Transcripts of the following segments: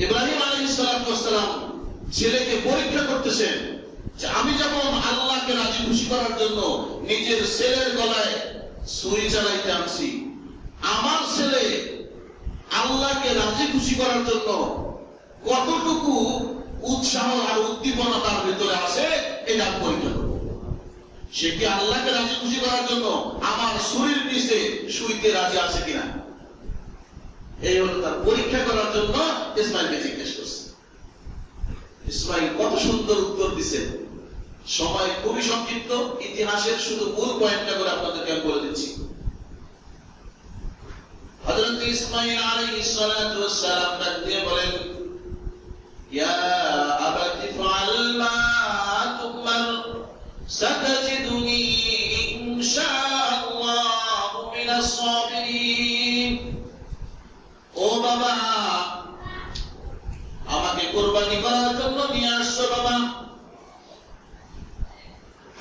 ইব্রাহিম আলাইহিসসালাম ছেলেকে পরীক্ষা করতেছেন যে আমি যেমন আল্লাহকে রাজি খুশি করার জন্য নিজের ছেলের গলায় ছুরি চালাইতে আনছি, আমার ছেলে আল্লাহকে রাজি খুশি করার জন্য কতটুকু উৎসাহ আর উদ্দীপনা তার ভিতরে আছে, এটা পরীক্ষা করব। সে কি আল্লাহকে রাজি খুশি করার জন্য আমার শরীর নিচে শুইতে রাজি আছে কিনা? এই হলো তার পরীক্ষা করার জন্য ইসমাইলকে জিজ্ঞেস করছে। ইসমাইল কত সুন্দর উত্তর দিছে। সময় খুবই সংক্ষিপ্ত, ইতিহাসের শুধু মূল পয়েন্টটা করে আপনাদেরকে আমি বলে দিচ্ছি। হযরত ইসমাইল আলাইহিস সালাতু ওয়াস সালাম ডাক বলেন, ইয়া আবাতি ফাআল মা তুমার সাতাজিদুনি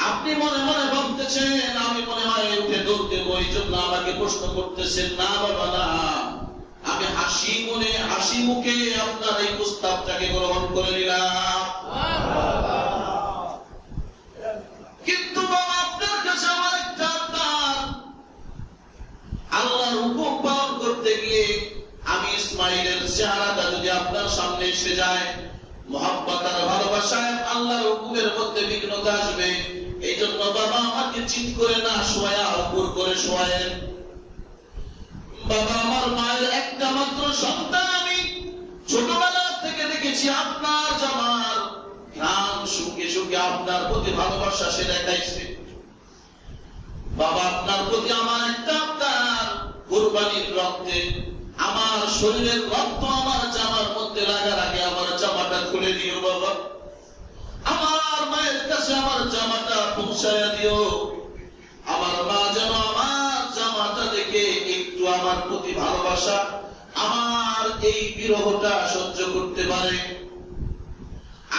আপনি মনে মনে ভাবতেছেন, আমি মনে হয় উঠে দৌড় দেবো, এই জন্য আমাকে প্রশ্ন করতেছেন, না, বাবা, না। আমি হাসি মনে, হাসি মুখে আপনার এই প্রস্তাবটাকে গ্রহণ করে নিলাম। আমি ইসমাইলের চেহারাটা যদি আপনার সামনে এসে যায় মোহাম্মত আর থেকে দেখেছি আপনার জামার ঘ্রাণ সুখে সুখে আপনার প্রতি ভালোবাসা সে দেখাইছে। বাবা আপনার প্রতি আমার একটা আপনার কোরবানির রক্তে আমার শরীরের রক্ত আমার জামার মধ্যে লাগার আগে আমার জামাটা খুলে দিও বাবা। আমার মায়ের কাছে আমার জামাটা পৌঁছায় দিও। আমার মা যেন আমার জামাটা দেখে একটু আমার প্রতি ভালোবাসা, আমার এই বিরহটা সহ্য করতে পারে।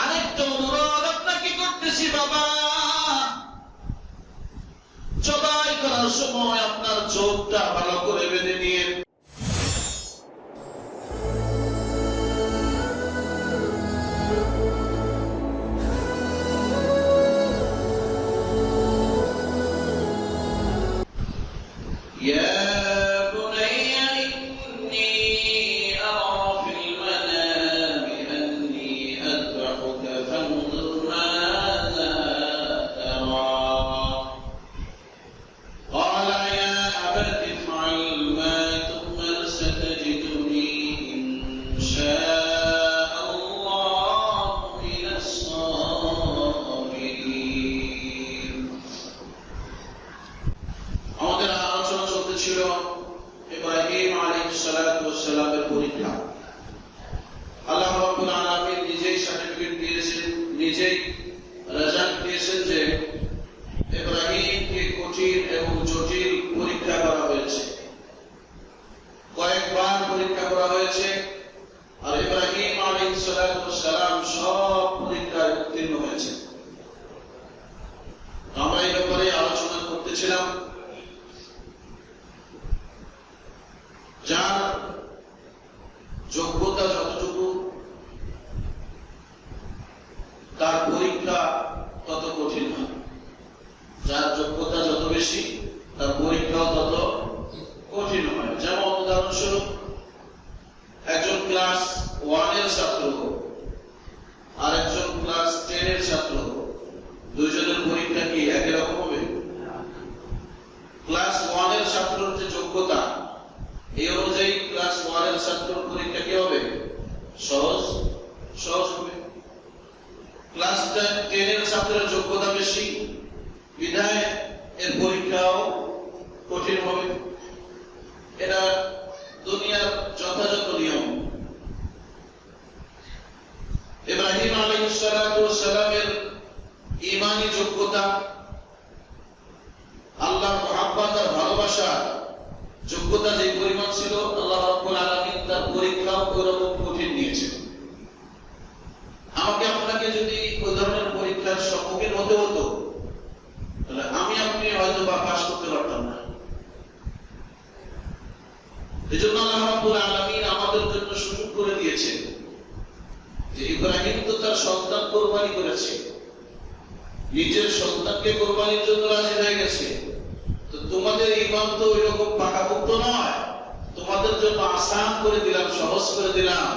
আরেকটা অনুরোধ আপনাকে করতেছি বাবা। জবাই করার সময় আপনার চোখটা ভালো করে বেঁধে নিয়ে করা হয়েছে। আর ইব্রাহিম আলী সালাম সব পরীক্ষায় উত্তীর্ণ হয়েছে আমরা এই ব্যাপারে আলোচনা করতেছিলাম যার যোগ্যতা যতটুকু তার পরীক্ষা তত কঠিন হয় যার যোগ্যতা যত বেশি তার পরীক্ষাও তত কঠিন হয় যেমন উদাহরণস্বরূপ একজন ক্লাস ওয়ানের ছাত্র হোক আর একজন ক্লাস টেনের ছাত্র হোক দুইজনের পরীক্ষা কি একই রকম হবে ক্লাস ওয়ানের ছাত্রের যে যোগ্যতা, এই অনুযায়ী ক্লাস ওয়ানের ছাত্রের পরীক্ষা কি হবে? সহজ? সহজ হবে। ক্লাস টেনের ছাত্রের যোগ্যতা বেশি, বিধায় এর পরীক্ষাও কঠিন হবে। এটা দুনিয়ার যথাযথ নিয়ম। ইব্রাহিম ওয়াস সালামের ইমানি যোগ্যতা আল্লাহর মহাব্বত আর ভালোবাসা, যোগ্যতা যে পরিমাণ ছিল, আল্লাহ রাব্বুল আলামিন তার পরীক্ষাও ওরকম কঠিন নিয়েছেন। আমাকে আপনাকে যদি ওই ধরনের পরীক্ষার সম্মুখীন হতে হতো, তাহলে আমি আপনি হয়তো বা পাশ করতে পারতাম না। এই জন্য আল্লাহ রাব্বুল আলামিন আমাদের জন্য সুযোগ করে দিয়েছেন যে ইব্রাহিম তো তার সন্তান কোরবানি করেছে, নিজের সন্তানকে কোরবানির জন্য রাজি হয়ে গেছে। তোমাদের ইমান তো ওই রকম পাকাপোক্ত নয়। তোমাদের জন্য আসান করে দিলাম, সহজ করে দিলাম।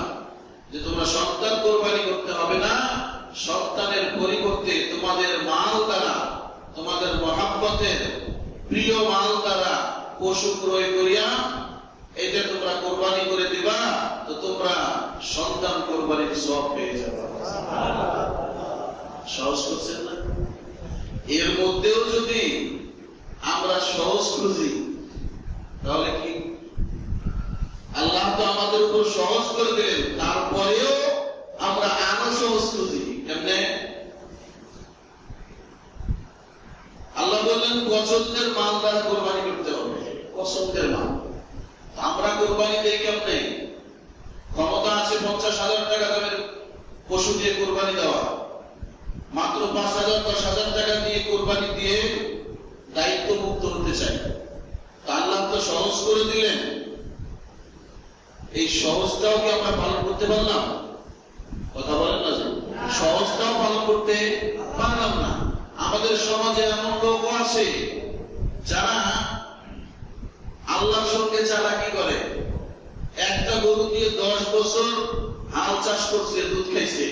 যে তোমরা সন্তান কোরবানি করতে হবে না। সন্তানের পরিবর্তে তোমাদের মাল দ্বারা, তোমাদের মহাব্বতের প্রিয় মাল দ্বারা পশু ক্রয় করিয়া এটা তোমরা কোরবানি করে দিবা, তো তোমরা সন্তান কোরবানির সব পেয়ে যাবে। সহজ করছেন না? এর মধ্যেও যদি আমরা সহজ খুঁজি। তাহলে কি? আল্লাহ তো আমাদের উপর সহজ করে দিলেন। তারপরেও আমরা আরও সহজ খুঁজি। কেমনে? আল্লাহ বললেন পছন্দের মাল দ্বারা কোরবানি করতে হবে। পছন্দের মাল। আমরা কোরবানি দেই কেমনে? ক্ষমতা আছে পঞ্চাশ হাজার টাকা দামের পশু দিয়ে কোরবানি দেওয়া। মাত্র পাঁচ হাজার, দশ হাজার টাকা দিয়ে কোরবানি দিয়ে দায়িত্ব মুক্ত হতে চাই। তার নাম তো সহজ করে দিলেন। এই সহজটাও কি আমরা পালন করতে পারলাম? কথা বলেন না যে? সহজটাও পালন করতে পারলাম না। আমাদের সমাজে এমন লোক আছে, যারা আল্লাহর সঙ্গে চালাকি করে। একটা গরু দিয়ে দশ বছর হাল চাষ করছে, দুধ খাইছে।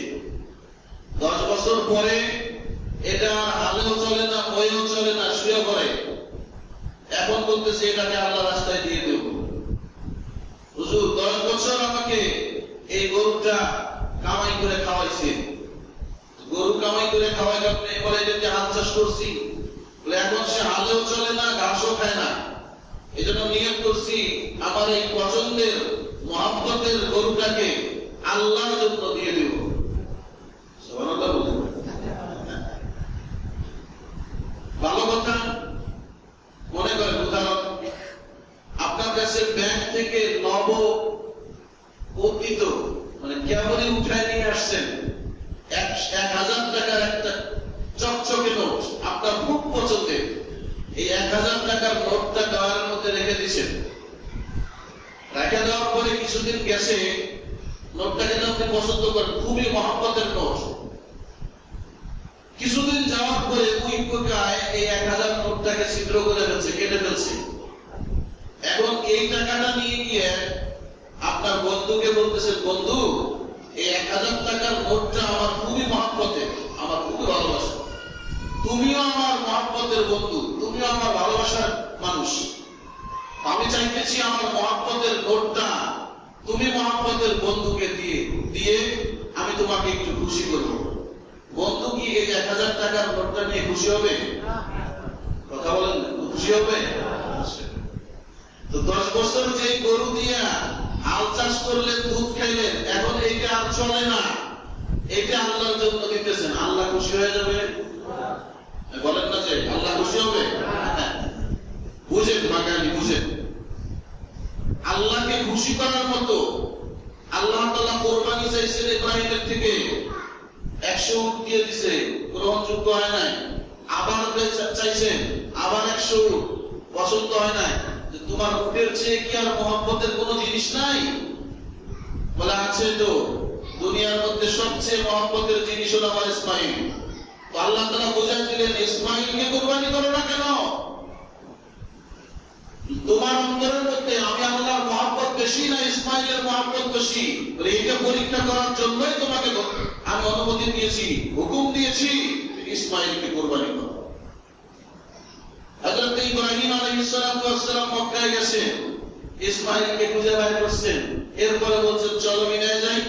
দশ বছর পরে এটা চলে না না, শুয়ে এখন আল্লাহ রাস্তায় দিয়ে বছর আমাকে? এই খাওয়াইছে। কামাই করে খাওয়াই হাল চাষ করছি। এখন সে চলে না, ঘাসও খায় না। নিয়োগ করছি আমার এই পছন্দের মহাব্বতের গরুটাকে আল্লাহর জন্য দিয়ে দেব সুবহানাল্লাহ বলতে ভালো কথা মনে করেন উদাহরণ আপনার কাছে ব্যাংক থেকে নব অতীত মানে কেবলই উঠায় নিয়ে আসছেন, এক হাজার টাকার একটা চকচকে নোট আপনার খুব পছন্দের। এই এক হাজার টাকার নোটটা দেওয়ার মধ্যে রেখে দিচ্ছেন রেখে দেওয়ার পরে কিছুদিন গেছে, নোটটাকে তো আপনি পছন্দ করেন, খুবই মহাব্বতের নোট। কিছুদিন যাওয়ার পরে ওই পোকায় এই এক হাজার নোটটাকে ছিদ্র করে ফেলছে, কেটে ফেলছে। এখন এই টাকাটা নিয়ে গিয়ে আপনার বন্ধুকে বলতেছেন বন্ধু, এই এক হাজার টাকার নোটটা আমার খুবই মহাব্বতের আমার খুবই ভালোবাসা। তুমিও আমার মহাব্বতের বন্ধু, তুমিও আমার ভালোবাসার মানুষ। আমি চাইতেছি আমার মহাব্বতের নোটটা তুমি মহাব্বতের বন্ধুকে দিয়ে দিয়ে আমি তোমাকে একটু খুশি করব। বন্ধু কি এই এক হাজার টাকার নোটটা নিয়ে খুশি হবে? কথা বলেন খুশি হবে? দশ বছর যে গরু দিয়া হাল চাষ করলেন, দুধ খাইলেন, এখন এইটা আর চলে না। এটা আল্লাহর জন্য দিতেছেন। আল্লাহ খুশি হয়ে যাবে? বলেন না যে আল্লাহ খুশি হবে? বুঝেন, বাঙালি, বুঝেন। আল্লাহকে খুশি করার মতো আল্লাহ তালা কোরবানি চাইছেন ইব্রাহিমের থেকে। একশো উট দিয়ে দিছে, গ্রহণযোগ্য হয় নাই। আবার চাইছেন, আবার একশো উট, পছন্দ হয় নাই। যে তোমার উটের চেয়ে কি আর মোহাম্মতের কোন জিনিস নাই? বলে আছে তো, দুনিয়ার মধ্যে সবচেয়ে মহব্বতের জিনিস হলো আমার ইসমাইল। তো আল্লাহ তারা বোঝাই দিলেন, ইসমাইলকে কোরবানি করো না কেন? তোমার অন্তরের মধ্যে আমি আল্লাহর মহাব্বত বেশি না ইসমাইলের মহাব্বত বেশি? এটা পরীক্ষা করার জন্যই তোমাকে আমি অনুমতি দিয়েছি, হুকুম দিয়েছি, ইসমাইলকে কোরবানি করো। হযরত ইব্রাহিম আলাইহিস সালাতু ওয়াস মক্কায় গেছেন। ইসমাইলকে খুঁজে বের করছেন। এরপরে বলছেন, চলো মিনায় যাই।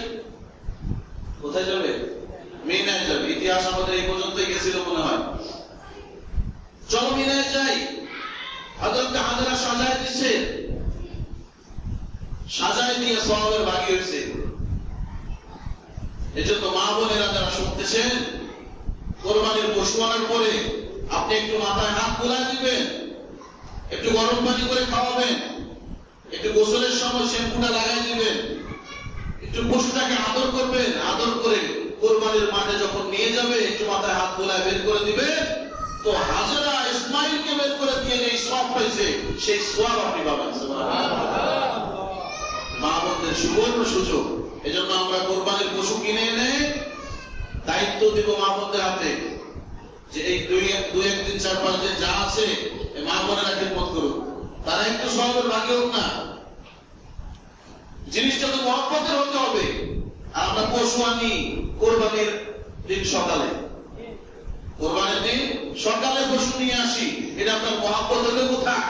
কোথায় যাবে? মিনায় যাবে। ইতিহাস আমাদের এই পর্যন্তই গেছিল মনে হয়। চলো মিনায় যাই। হযরত হাজরা সাজায় দিচ্ছে সাজায় দিয়ে সওয়াবের ভাগী হয়েছে। এজন্য মা বোনেরা যারা শুনতেছেন, কোরবানির পশু আনার পরে আপনি একটু মাথায় হাত বোলায় দিবেন। একটু গরম পানি করে খাওয়াবেন। একটু গোসলের সময় শ্যাম্পুটা লাগাই দিবেন। একটু পশুটাকে আদর করবেন। আদর করে কোরবানির মাঠে যখন নিয়ে যাবে, একটু মাথায় হাত বোলায় বের করে দিবে তো হাজরা ইসমাইলকে বের করে দিয়ে যে সব হয়েছে, সেই সব আপনি পাবেন মা বোনদের সুবর্ণ সুযোগ। এজন্য আমরা কোরবানির পশু কিনে এনে দায়িত্ব দিব মা বোনদের হাতে। যে এই দুই এক- দুই একদিন, চার পাঁচ দিন যা আছে মা বোনেরা খেদমত করুক। তারা একটু সহজের ভাগে হোক না। জিনিসটা তো মহব্বতের হতে হবে। আর আমরা পশু আনি কোরবানির দিন সকালে। কোরবানির দিন সকালে পশু নিয়ে আসি। এটা আপনার মহাব্বত হলে কোথায়?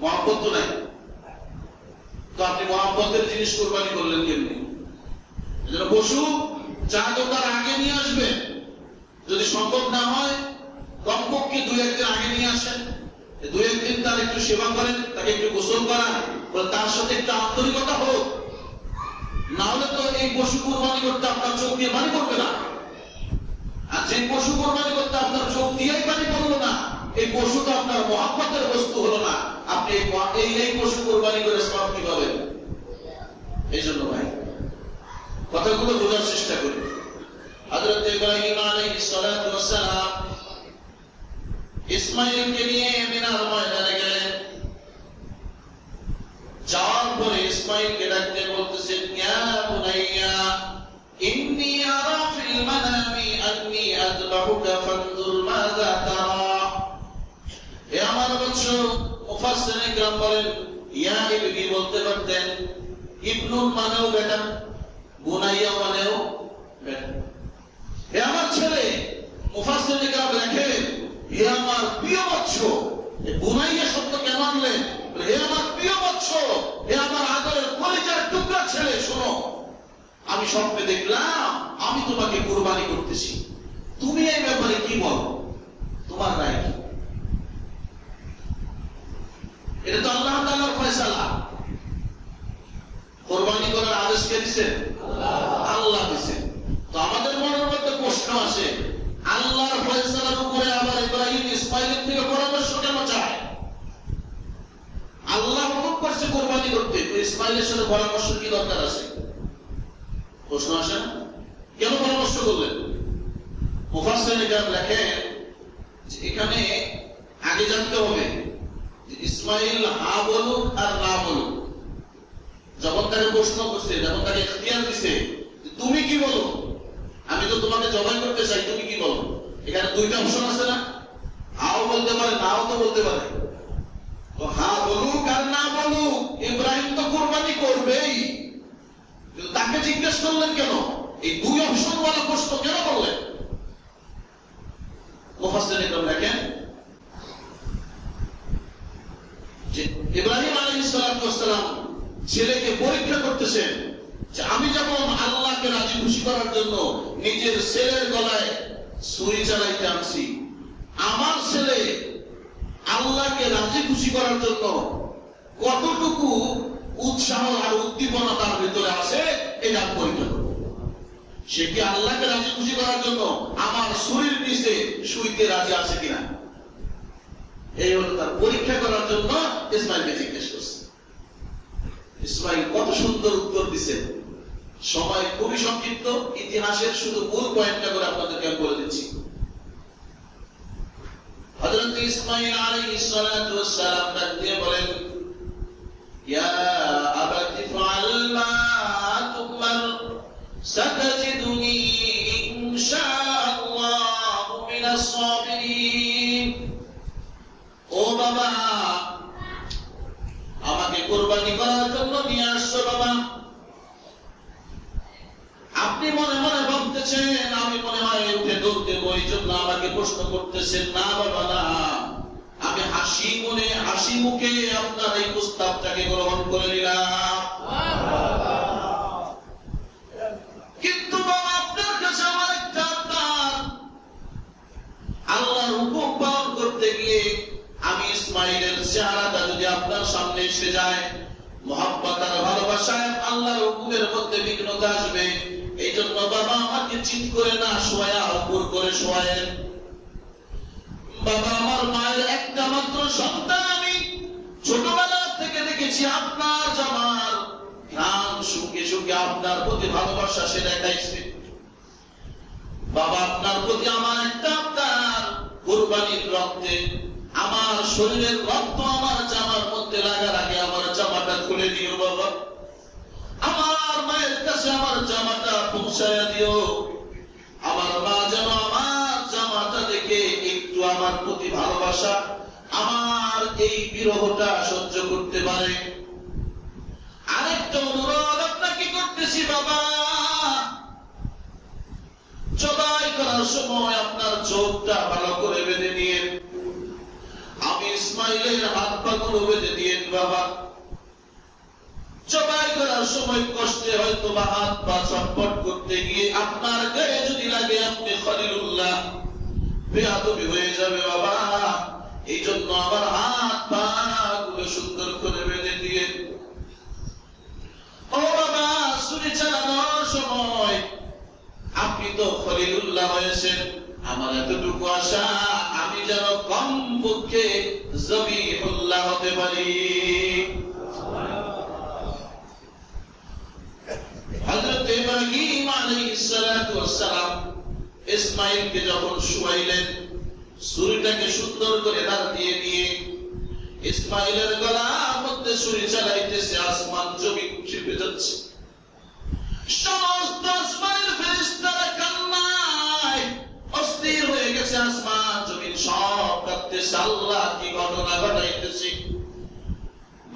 মহাব্বত তো নাই। তো আপনি মহাব্বতের জিনিস কোরবানি করলেন কেমনি? পশু চা দোকান আগে নিয়ে আসবেন। যদি সম্ভব না হয়, কমপক্ষে দুই একদিন আগে নিয়ে আসেন। দুই একদিন তার একটু সেবা করেন, তাকে একটু গোসল করান তার সাথে একটু আন্তরিকতা হোক। না হলে তো এই পশু কোরবানি করতে আপনার চোখ দিয়ে পানি পড়বে না। আর যে পশু কোরবানি করতে আপনার চোখ দিয়েই পানি পড়ল না, এই পশু তো আপনার মহাব্বতের বস্তু হলো না। আপনি এই এই পশু কোরবানি করে সব কি পাবেন? এই জন্য ভাই, কথাগুলো বোঝার চেষ্টা করি। হযরত ইব্রাহিম আলাইহিস সালাতু ওয়াস সালাম ইসমাইলকে নিয়ে মিনার ময়দানে গেলেন যাওয়ার পরে ইসমাইলকে ডাকতে বলতেছেন ইয়া বুনাইয়া ইন্নী আরা ফিল মানামি আন্নী আযবাহুকা ফানজুর মাযা তারা হে আমার বৎস মুফাসসিরিন کرام বলেন ইয়া ইবনি বলতে পারতেন ইবনুল মানেও বেটা বুনাইয়া মানেও বেটা হে আমার ছেলে মুফাসসিরিন کرام লেখেন হে আমার প্রিয় বৎস এই বুনাইয়া শব্দ কেন আনলেন বলে, হে আমার প্রিয় বৎস হে আমার আদরের কলিজার টুকরা ছেলে শোনো আমি স্বপ্নে দেখলাম আমি তোমাকে কুরবানি করতেছি তুমি এই ব্যাপারে কি বলো তোমার রায় কি এটা তো আল্লাহ তাআলার ফয়সালা কোরবানি করার আদেশ কে দিছেন আল্লাহ দিছেন তো আমাদের মনের মধ্যে প্রশ্ন আসে, আল্লাহর ফয়সালার উপরে আবার ইব্রাহিম ইসমাইলের থেকে পরামর্শ কেন চায়? আল্লাহ হুকুম করছে কোরবানি করতে ইসমাইলের সাথে পরামর্শ কি দরকার আছে? প্রশ্ন আসে না? কেন পরামর্শ করলেন? মুফাসের লেখেন যে এখানে আগে জানতে হবে যে ইসমাইল হা বলুক আর না বলুক। যখন তাকে প্রশ্ন করছে, যখন তাকে দিছে তুমি কি বলো? আমি তো তোমাকে জবাই করতে চাই, তুমি কি বলো? এখানে দুইটা অপশন আছে না? হাও বলতে পারে, নাও তো বলতে পারে। তো হা বলুক আর না বলুক, ইব্রাহিম তো কোরবানি করবেই। তাকে জিজ্ঞেস করলেন কেন? এই দুই অপশন বলা প্রশ্ন কেন করলেন? মুফাসসির ইকরাম দেখেন যে ইব্রাহিম আলাইহিস সালাম ছেলেকে পরীক্ষা করতেছেন। আমি যেমন আল্লাহকে রাজি খুশি করার জন্য নিজের ছেলের গলায় ছুরি চালাইতে আনছি, আমার ছেলে আল্লাহকে রাজি খুশি করার জন্য কতটুকু উৎসাহ আর উদ্দীপনা তার ভিতরে আছে, এটা আমি সে কি আল্লাহকে রাজি খুশি করার জন্য আমার শরীর নিচে শুইতে রাজি আছে কিনা? এই হলো তার পরীক্ষা করার জন্য ইসমাইলকে জিজ্ঞেস করছে। ইসমাইল কত সুন্দর উত্তর দিচ্ছেন সময় খুবই সংক্ষিপ্ত। ইতিহাসের শুধু মূল পয়েন্টটা করে আপনাদেরকে আমি বলে দিচ্ছি। আলাইহিস সালাতু ওয়াস সালাম বলেন, ইয়া আবাতি মা তুমার সাতাজিদুনি মিনাস সাবিরিন। ও বাবা, আমাকে কোরবানি করার জন্য নিয়ে আসছো বাবা। আপনি মনে মনে ভাবতেছেন, আমি মনে হয় উঠে দৌড় দেবো এই জন্য আমাকে প্রশ্ন করতেছেন, না বাবা, না। আমি হাসি মনে, হাসি মুখে আপনার এই প্রস্তাবটাকে গ্রহণ করে নিলাম। কিন্তু বাবা, আপনার কাছে আমার একটা আল্লাহর হুকুম পালন করতে গিয়ে আমি ইসমাইলের চেহারাটা যদি আপনার সামনে এসে যায় আর ভালোবাসায় আল্লাহর হুকুমের মধ্যে বিঘ্নতা আসবে। জন্য বাবা আমাকে চিৎ করে না শোয়া উপর করে শোয়েন বাবা আমার মায়ের একটা মাত্র সন্তান আমি। ছোটবেলা থেকে দেখেছি আপনার জামার ঘ্রাণ সুখে সুখে আপনার প্রতি ভালোবাসা সে দেখাইছে। বাবা আপনার প্রতি আমার একটা আপনার কোরবানির রক্তে। আমার শরীরের রক্ত আমার জামার মধ্যে লাগার আগে আমার জামাটা খুলে দিও বাবা। পৌঁছায় দিও। আমার মা যেন আমার জামাটা দেখে একটু আমার প্রতি ভালোবাসা, আমার এই বিরহটা সহ্য করতে পারে। আরেকটা অনুরোধ আপনাকে করতেছি, বাবা। জবাই করার সময় আপনার চোখটা ভালো করে বেঁধে নিয়ে আমি ইসমাইলের হাত পা গুলো বেঁধে দিয়েন, বাবা। করার সময় কষ্টে হয়তো বা হাত পা চটপট করতে গিয়ে আপনার গায়ে যদি লাগে আপনি খলিলুল্লাহ, বেয়াদবি হয়ে যাবে বাবা। এই জন্য আমার হাত পা গুলো সুন্দর করে বেঁধে দিয়ে। ও বাবা, ছুরি চালানোর সময়। আপনি তো খলিলুল্লাহ হয়েছেন। আমার এতটুকু আশা, আমি যেন কম পক্ষে জবিহুল্লাহ হতে পারি হযরত ওয়াসসালাম ইসমাইলকে যখন শুয়াইলেন, ছুরিটাকে সুন্দর করে দাঁড় দিয়ে নিয়ে ইসমাইলের গলার মধ্যে ছুরি চালাইতেছে, আসমান জমিন চেপে যাচ্ছে। অস্থির হয়ে গেছে, আসমান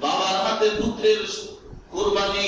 বাবার হাতে পুত্রের কোরবানি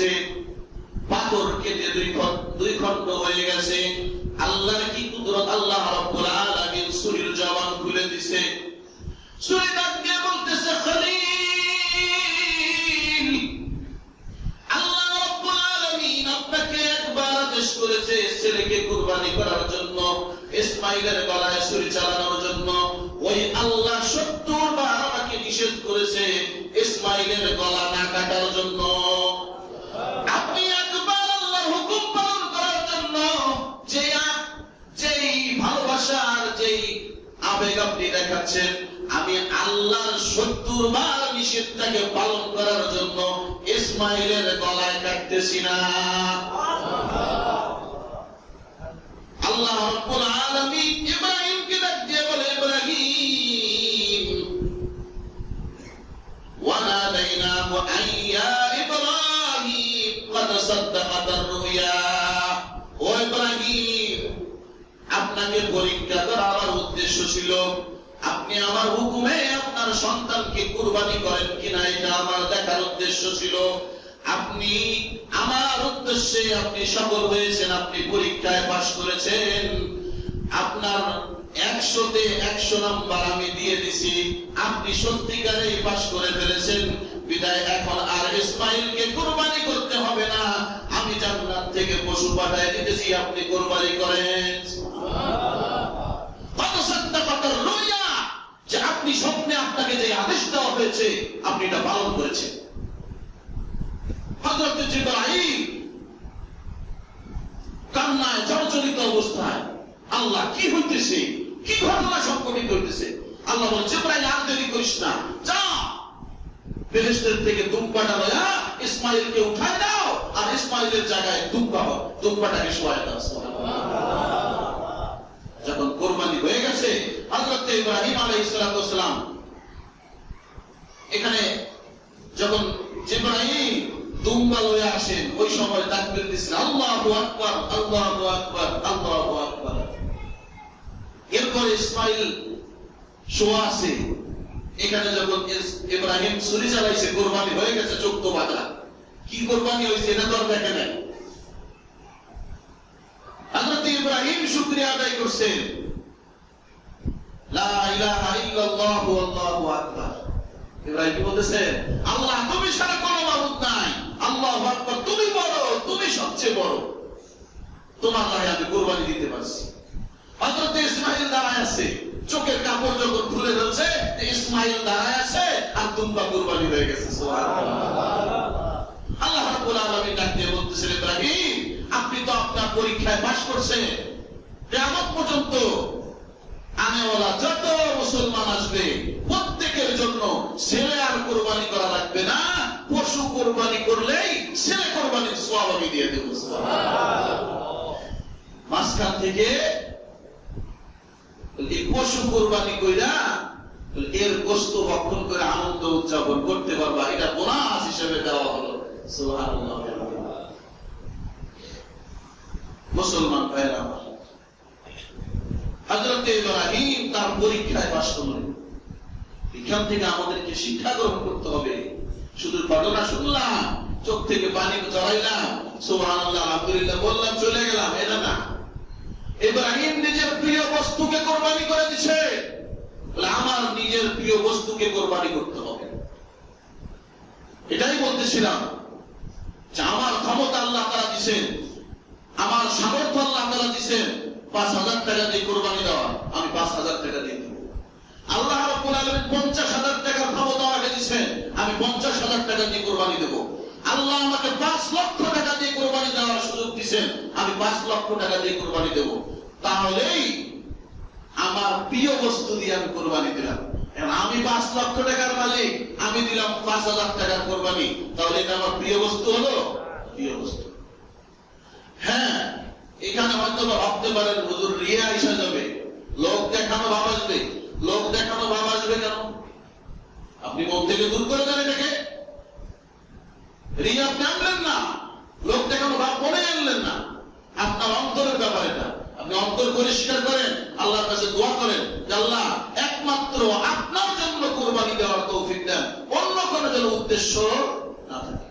করছে পাথর কেটে দুই দুই হয়ে গেছে। আল্লাহর কি কুদরত? আল্লাহ রাব্বুল আলামিন ছুরির জবান খুলে দিছে। বলতেছে, খলিল, আল্লাহ রাব্বুল আলামিন আপনাকে একবার আদেশ করেছে ছেলেকে কুরবানি করার জন্য ইসমাইলের গলায় ছুরি চালানোর জন্য। আবেগ আপনি দেখাচ্ছেন আমি আল্লাহর সত্তর বার নিষেধটাকে পালন করার জন্য ইসমাইলের গলায় কাটতেছি না আল্লাহ রব্বুল আলামিন ইব্রাহিমকে ডাক দিয়ে বলে ইব্রাহিম وناديناه أن يا إبراهيم قد صدقت আপনাকে পরীক্ষা করা আমার উদ্দেশ্য ছিল, আপনি আমার হুকুমে আপনার সন্তানকে কুরবানি করেন কিনা, এটা আমার দেখার উদ্দেশ্য ছিল। আপনি আমার উদ্দেশ্যে আপনি সফল হয়েছেন, আপনি পরীক্ষায় পাশ করেছেন। আপনার একশোতে একশো নাম্বার আমি দিয়ে দিছি। আপনি সত্যিকারেই পাশ করে ফেলেছেন। বিদায়, এখন আর ইসমাইলকে কোরবানি করতে হবে না। আমি জান্নাত থেকে পশু পাঠায় দিতেছি, আপনি কোরবানি করেন। কত সত্য, কত রইয়া যে আপনি স্বপ্নে আপনাকে যে আদেশ দেওয়া হয়েছে, আপনি এটা পালন করেছেন। হযরত জিবরাইল কান্নায়, জর্জরিত অবস্থায় আল্লাহ কি হইতেছে, কি ঘটনা সংঘটিত হইতেছে? আল্লাহ বলছে প্রায় আর দেরি করিস না, যা। ফেরেশতার থেকে দুম্বাটা লয়া ইসমাইলকে উঠায় দাও ইসমাইলের জায়গায় দুম্বা দুম্বাটাকে শোয়ায় দাও যখন কোরবানি হয়ে গেছে, হযরত ইব্রাহিম আলাইহিস সালাম এখানে যখন জিব্রাইল দুম্বা লয়ে আসেন, ওই সময় তাকবীর দিচ্ছেন, আল্লাহু আকবার আল্লাহু আকবার আল্লাহু আকবার। এরপর ইসমাইল শোয়া আছে। এখানে যখন ইব্রাহিম ছুরি চালাইছে, কোরবানি হয়ে গেছে চোখ তো বাঁধা কি কোরবানি হয়েছে এটা তো দেখে হযরত ইব্রাহিম শুকরিয়া আদায় করছেন লা ইলাহা আল্লাহু আকবার। ইব্রাহিম কি আল্লাহ, তুমি ছাড়া কোনো মাবুদ নাই। আকবার, তুমি বড়, তুমি সবচেয়ে বড়। তোমার আমি কোরবানি দিতে পারছি। হযরত ইসমাইল দাঁড়ায় আছে। চোখের কাপড় যখন খুলে ফেলছে ইসমাইল দাঁড়ায় আছে আর দুম্বা কুরবানি হয়ে গেছে পরীক্ষায় পাশ করছেন কিয়ামত পর্যন্ত আনেওয়ালা যত মুসলমান আসবে, প্রত্যেকের জন্য ছেলে আর কোরবানি করা লাগবে না। পশু কোরবানি করলেই ছেলে কোরবানির আমি দিয়ে দেব। মাঝখান থেকে পশু কোরবানি কইরা এর গোস্ত ভক্ষণ করে আনন্দ উদযাপন করতে পারবা। এটা বোনাস হিসেবে দেওয়া হলো। সুবহানাল্লাহ। মুসলমান হযরত ইব্রাহিম তার পরীক্ষায় পাশ করলেন এখান থেকে আমাদেরকে শিক্ষা গ্রহণ করতে হবে। শুধু ঘটনা শুনলাম, চোখ থেকে পানি জড়াইলাম সুবহানাল্লাহ, আলহামদুলিল্লাহ বললাম, চলে গেলাম এটা না নিজের প্রিয় বস্তুকে কোরবানি করে দিছে। আমার নিজের প্রিয় বস্তুকে কোরবানি করতে হবে। এটাই বলতেছিলাম যে, আমার ক্ষমতা আল্লাহ তারা দিছেন। আমার সামর্থ্য আল্লাহ তারা দিছেন পাঁচ হাজার টাকা দিয়ে কোরবানি দেওয়া। আমি পাঁচ হাজার টাকা দিয়ে দেবো। আল্লাহ পঞ্চাশ হাজার টাকার ক্ষমতা আমাকে দিছেন আমি পঞ্চাশ হাজার টাকা দিয়ে কোরবানি দেবো। আল্লাহ আমাকে পাঁচ লক্ষ টাকা দিয়ে কোরবানি দেওয়ার সুযোগ দিছেন আমি পাঁচ লক্ষ টাকা দিয়ে কোরবানি দেবো। তাহলেই আমার প্রিয় বস্তু দিয়ে আমি কোরবানি দিলাম। আমি পাঁচ লক্ষ টাকার মালিক, আমি দিলাম পাঁচ হাজার টাকার কোরবানি। তাহলে এটা আমার প্রিয় বস্তু হলো প্রিয় বস্তু। হ্যাঁ এখানে হয়তো ভাবতে পারেন, হুজুর রিয়া এসে যাবে। লোক দেখানো ভাব আসবে। লোক দেখানো ভাব আসবে কেন? আপনি মন থেকে দূর করে দেন এটাকে। রিয়া আপনি আনলেন না। লোক দেখানো ভাব মনে আনলেন না। আপনার অন্তরের ব্যাপার এটা। আপনি অন্তর পরিষ্কার করেন, আল্লাহর কাছে দোয়া করেন আল্লাহ একমাত্র আপনার জন্য কোরবানি দেওয়ার তৌফিক দেন। অন্য কোনো যেন উদ্দেশ্য না থাকে।